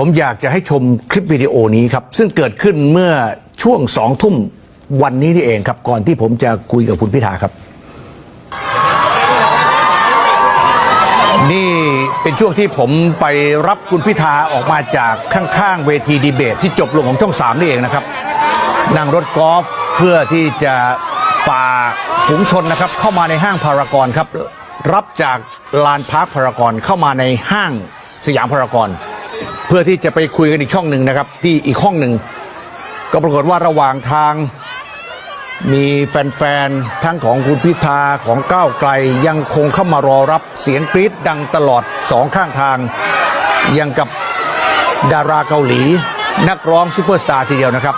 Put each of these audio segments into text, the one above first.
ผมอยากจะให้ชมคลิปวิดีโอนี้ครับ ซึ่งเกิดขึ้นเมื่อช่วงสองทุ่มวันนี้นี่เองครับ ก่อนที่ผมจะคุยกับคุณพิธาครับ นี่เป็นช่วงที่ผมไปรับคุณพิธาออกมาจากข้างๆ เวทีดีเบต ที่จบลงของช่องสามนี่เองนะครับ นั่งรถกอล์ฟเพื่อที่จะฝ่าฝูงชนนะครับ เข้ามาในห้างพารากอนครับ รับจากลานพาร์คพารากอนเข้ามาในห้างสยามพารากอน เพื่อที่จะไปคุยกันอีกช่องหนึ่งนะครับ ที่อีกห้องหนึ่ง ก็ปรากฏว่าระหว่างทางมีแฟนๆ ทั้งของคุณพิธาของก้าวไกลยังคงเข้ามารอรับเสียงกรี๊ดดังตลอดสองข้างทาง ยังกับดาราเกาหลี นักร้องซูเปอร์สตาร์ทีเดียวนะครับ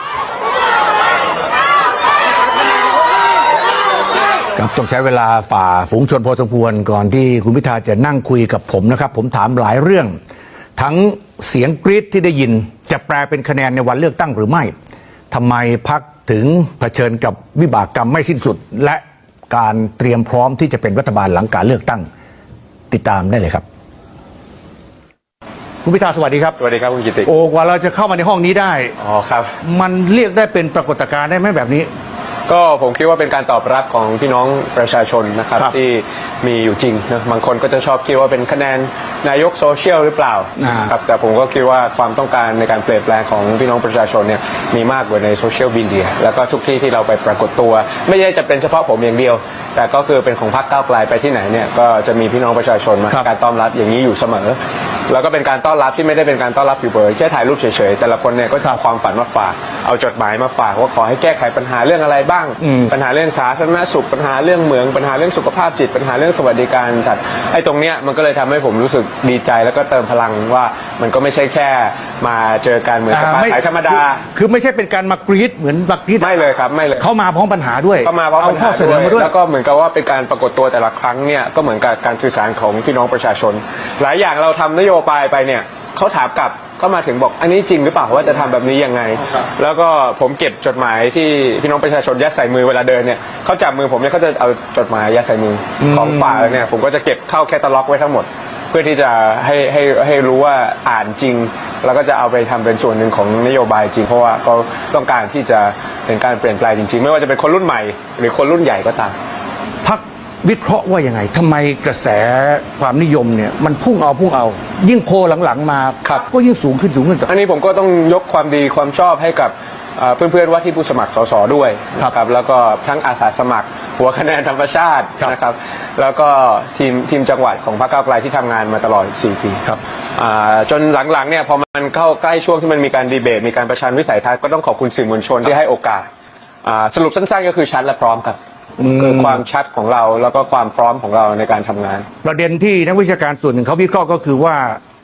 ครับต้องใช้เวลาฝ่าฝูงชนพอสมควรก่อนที่คุณพิธาจะนั่งคุยกับผมนะครับ ผมถามหลายเรื่อง ทั้ง เสียงกรี๊ดที่ได้ยินจะแปลเป็นคะแนนในวันเลือกตั้งหรือไม่ทำไมพักถึงเผชิญกับวิบากกรรมไม่สิ้นสุด และการเตรียมพร้อมที่จะเป็นรัฐบาลหลังการเลือกตั้งติดตามได้เลยครับคุณพิธาสวัสดีครับ สวัสดีครับคุณกิติ โอ้กว่าเราจะเข้ามาในห้องนี้ได้ อ๋อครับ มันเรียกได้เป็นปรากฏการณ์ได้ไหมแบบนี้ ก็ผมคิดว่าเป็นการตอบรับของพี่น้องประชาชนนะครับครับที่มีอยู่จริงนะบางคนก็จะชอบคิดว่าเป็นคะแนน นายกโซเชียลหรือเปล่าอ่า ครับแต่ผมก็คิดว่าความต้องการในการเปลี่ยนแปลงของพี่น้องประชาชนเนี่ยมีมากกว่าในโซเชียลมีเดียแล้วก็ทุกที่ที่เราไปปรากฏตัว ไม่ใช่จะเป็นเฉพาะผมอย่างเดียวแต่ก็คือเป็นของพรรคก้าวไกลไปที่ไหนเนี่ยก็จะมีพี่น้องประชาชนมาครับ การต้อนรับอย่างนี้อยู่เสมอ แล้วก็เป็นการต้อนรับที่ไม่ได้เป็นการต้อนรับอยู่เบยแค่ถ่ายรูปเฉยๆแต่ละคนเนี่ยก็จะเอาความฝันมาฝาก เอาจดหมายมาฝากว่าขอให้แก้ไขปัญหาเรื่องอะไรบ้าง อืม ปัญหาเรื่องสาธารณสุขปัญหาเรื่องเหมืองปัญหาเรื่องสุขภาพจิต ปัญหาเรื่องสวัสดิการสัตว์ไอ้ตรงเนี้ยมันก็เลยทำให้ผมรู้สึกดีใจแล้วก็เติมพลังว่ามันก็ไม่ใช่แค่มาเจอกันเหมือนกับปราศัยธรรมดา คือคือไม่ใช่เป็นการมากรีดเหมือนมากรีดไม่เลยครับไม่เลย เขามาพร้อมปัญหาด้วยเข้ามาเพราะเอาปัญข้หาอเสนอมาด้วย แล้วก็เหมือนกับว่าเป็นการปรากฏตัวแต่ละครั้งเนี่ยก็เหมือนกับการสื่อสารของพี่น้องประชาชน หลายอย่างเราทำนโยบายไปเนี่ยเขาถามกลับเข้ามาถึงบอกอันนี้จริงหรือเปล่าว่าจะทำแบบนี้ยังไง แล้วก็ผมเก็บจดหมายที่พี่น้องประชาชนยัดใส่มือเวลาเดินเนี่ยเขาจับมือผมเนี่ยเขาจะเอาจดหมายยัดใส่มืออของฝากเนี่ยผมก็จะเก็บเข้าแคตตาล็อกไว้ทั้งหมด เพื่อที่จะให้ให้ให้รู้ว่าอ่านจริง แล้วก็จะเอาไปทำเป็นส่วนหนึ่งของนโยบายจริง เพราะว่าเขาต้องการที่จะเห็นการเปลี่ยนแปลงจริงๆ ไม่ว่าจะเป็นคนรุ่นใหม่ หรือคนรุ่นใหญ่ก็ตาม พักวิเคราะห์ว่ายังไงทำไมกระแสความนิยมเนี่ยมันพุ่งเอาพุ่งเอา ยิ่งโพลหลังๆมาครับก็ยิ่งสูงขึ้นสูงขึ้นต่ออันนี้ผมก็ต้องยกความดีความชอบให้กับเอ่อเพื่อนๆว่าที่ผู้สมัครสสด้วยครับนะครับแล้วก็ทั้งอาสาสมัคร หัวคะแนนธรรมชาติครับนะครับ แล้วก็ทีมทีมจังหวัดของพรรคก้าวไกลที่ทำงานมาตลอด 4 ปีครับอ่าจนหลังๆเนี่ยพอมันเข้าใกล้ช่วงที่มันมีการดีเบต มีการประชันวิสัยทัศน์ก็ต้องขอบคุณสื่อมวลชนที่ให้โอกาสอ่าสรุปสั้นๆ ก็คือชัดและพร้อมครับ คือความชัดของเราแล้วก็ความพร้อมของเราในการทำงาน ประเด็นที่นักวิชาการส่วนหนึ่งเขาวิเคราะห์ก็คือว่า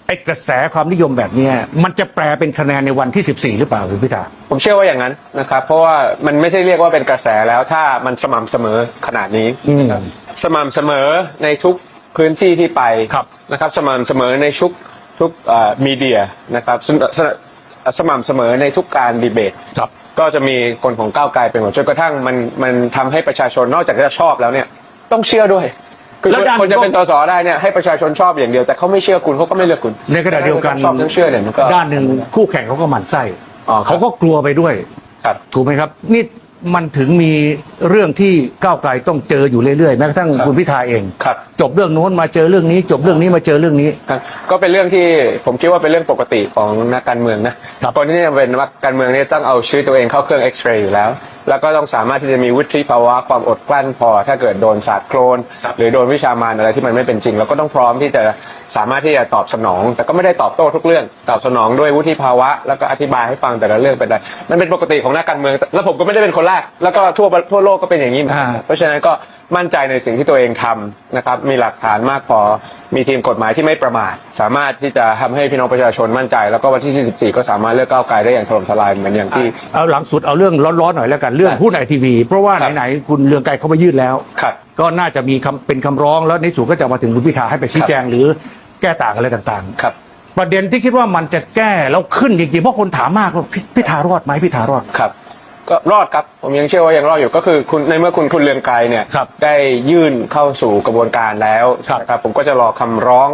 ไอ้กระแสความนิยมแบบเนี้ยมันจะแปลเป็นคะแนนในวันที่ 14 หรือเปล่าคุณพิธา ผมเชื่อว่าอย่างนั้นนะครับ เพราะว่ามันไม่ใช่เรียกว่าเป็นกระแสแล้วถ้ามันสม่ำเสมอขนาดนี้อืมนะครับสม่ำเสมอในทุกพื้นที่ที่ไปครับ นะครับ สม่ำเสมอในทุกทุกมีเดียนะครับสสสม่ำเสมอในทุกการดีเบต ครับ ก็จะมีคนของก้าวไกลเป็นหมดจนกระทั่งมันมันทำให้ประชาชนนอกจากจะชอบแล้วเนี่ยต้องเชื่อด้วย คือแล้วด้านคนจะเป็นสสได้เนี่ยให้ประชาชนชอบอย่างเดียว แต่เขาไม่เชื่อคุณเขาก็ไม่เลือกคุณในขณะเดียวกัน ทั้งชอบทั้งเชื่อเนี่ยมันก็ ด้านหนึ่งคู่แข่งเขาก็หมั่นไส้อ๋อครับ เขาก็กลัวไปด้วย ครับ ถูกไหมครับ นี่ มันถึงมีเรื่องที่ก้าวไกลต้องเจออยู่เรื่อยๆแม้กระทั่งคุณพิธาเอง ครับ จบเรื่องโน้นมาเจอเรื่องนี้ จบเรื่องนี้มาเจอเรื่องนี้ ครับก็เป็นเรื่องที่ผมคิดว่าเป็นเรื่องปกติของนักการเมืองนะครับ คนที่จะเป็นนักการเมืองเนี่ยต้องเอาชีวิตตัวเองเข้าเครื่องเอ็กซเรย์อยู่แล้ว แล้วก็ต้องสามารถที่จะมีวุฒิภาวะความอดกลั้นพอ ถ้าเกิดโดนสาดโครนหรือโดนวิชามารอะไรที่มันไม่เป็นจริงเราก็ต้องพร้อมที่จะ สามารถที่จะตอบสนอง แต่ก็ไม่ได้ตอบโต้ทุกเรื่อง ตอบสนองด้วยวุฒิภาวะ แล้วก็อธิบายให้ฟังแต่ละเรื่องเป็นไรมันเป็นปกติของนักการเมือง แล้วผมก็ไม่ได้เป็นคนแรกแล้วก็ทั่วทั่วโลกก็เป็นอย่างนี้เหมือนกันอ่าเพราะฉะนั้นก็มั่นใจในสิ่งที่ตัวเองทำนะครับ มีหลักฐานมากพอ มีทีมกฎหมายที่ไม่ประมาท สามารถที่จะทำให้พี่น้องประชาชนมั่นใจ แล้วก็วันที่24ก็สามารถเลือกก้าวไกลได้อย่างถล่มทลายเหมือนอย่างที่ เอาหลังสุดเอาเรื่องร้อนๆหน่อยแล้วกันเรื่องครับหุ้นไอทีวีเพราะว่าครับไหนๆคุณเรืองไกรเขาไปยื่นแล้วครับ ก็น่าจะมีคำเป็นคำร้องแล้วในสุดก็จะมาถึงคุณพิธาให้ไปชี้แจงหรือแก้ต่างอะไรต่างครับๆประเด็นที่คิดว่ามันจะแก้แล้วขึ้นจริงๆเพราะคนถามมากว่าพิพิธารอดไหมพิธารอด ครับ ก็รอดครับ ผมยังเชื่อว่ายังรอดอยู่ก็คือคุณในเมื่อคุณคุณเรืองไกรเนี่ยครับได้ยื่นเข้าสู่กระบวนการแล้วครับนะครับผมก็จะรอคำร้อง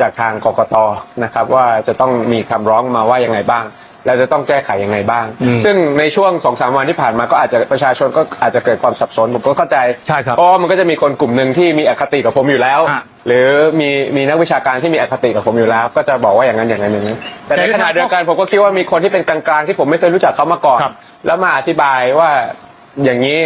จากทางกกตนะครับ ว่าจะต้องมีคำร้องมาว่ายังไงบ้าง แล้วจะต้องแก้ไขยังไงบ้างอืมซึ่งในช่วงสองสามวันที่ผ่านมาก็อาจจะประชาชนก็อาจจะเกิดความสับสนผมก็เข้าใจใช่ครับเพราะว่ามันก็จะมีคนกลุ่มหนึ่งที่มีอคติกับผมอยู่แล้วอะหรือมีมีนักวิชาการที่มีอคติกับผมอยู่แล้ว ก็จะบอกว่าอย่างนั้นอย่างนั้นอย่างนั้นแต่ในแต่ในขณะเดียวกันผมก็คิดว่ามีคนที่เป็นกลางๆที่ผมไม่เคยรู้จักเขามาก่อนครับแล้วมาอธิบายว่า อย่างนี้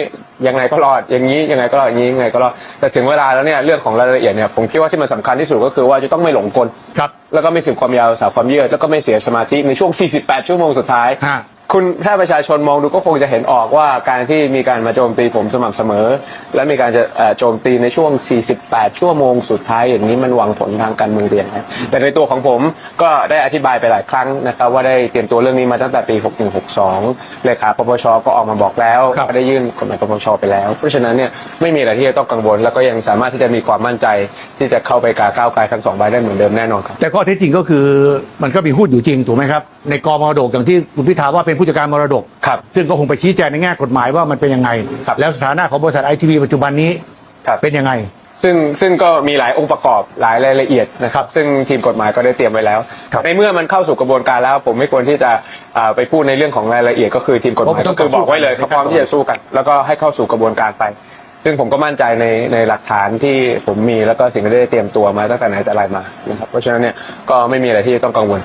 ยังไงก็รอดอย่างนี้ยังไงก็รอดอย่างนี้ยังไงก็รอดแต่ถึงเวลาแล้วเนี่ยเรื่องของรายละเอียดเนี่ยผมคิดว่าที่มันสำคัญที่สุดก็คือว่าจะต้องไม่หลงกลครับแล้วก็ไม่สืบความยาวสาวความยืดแล้วก็ไม่เสียสมาธิในช่วง 48 ชั่วโมงสุดท้าย ฮะ คุณถ้าประชาชนมองดูก็คงจะเห็นออกว่าการที่มีการมาโจมตีผมสม่ำเสมอ และมีการจะเอ่อโจมตีในช่วง 48 ชั่วโมงสุดท้ายอย่างนี้มันหวังผลทางการเมืองเรียนนะแต่ในตัวของผมก็ได้อธิบายไปหลายครั้งนะครับว่าได้เตรียมตัวเรื่องนี้มาตั้งแต่ปี 6162เลขาปปชก็ออกมาบอกแล้วครับ ก็ได้ยื่นกฎหมายปปชไปแล้ว เพราะฉะนั้นเนี่ยไม่มีอะไรที่จะต้องกังวล แล้วก็ยังสามารถที่จะมีความมั่นใจที่จะเข้าไปกาก้าวไกลทั้งสองใบได้เหมือนเดิมแน่นอนครับ แต่ข้อเท็จจริงก็คือมันก็มีหุ้นอยู่จริงถูกไหมครับ ในกองมรดกอย่างที่คุณพิธาว่าเป็นผู้จัดการมรดก ครับ ซึ่งก็คงไปชี้แจงในแง่กฎหมายว่ามันเป็นยังไง ครับ แล้วสถานะของบริษัทไอทีวีปัจจุบันนี้ครับ เป็นยังไง ซึ่งซึ่งก็มีหลายองค์ประกอบหลายรายละเอียดนะครับ ซึ่งทีมกฎหมายก็ได้เตรียมไว้แล้ว ครับในเมื่อมันเข้าสู่กระบวนการแล้ว ผมไม่ควรที่จะอ่าไปพูดในเรื่องของรายละเอียดก็คือทีมกฎหมายเพราะมันต้ก็องคือบอกไว้เลยต่อสู้เขาพร้อมที่จะสู้กัน แล้วก็ให้เข้าสู่กระบวนการไป ซึ่งผมก็มั่นใจในในหลักฐานที่ผมมีแล้วก็สิ่งที่ได้เตรียมตัวมาตั้งแต่ไหนแต่ไรมานะครับเพราะฉะนั้นเนี่ยก็ไม่มีอะไรที่ต้องกังวล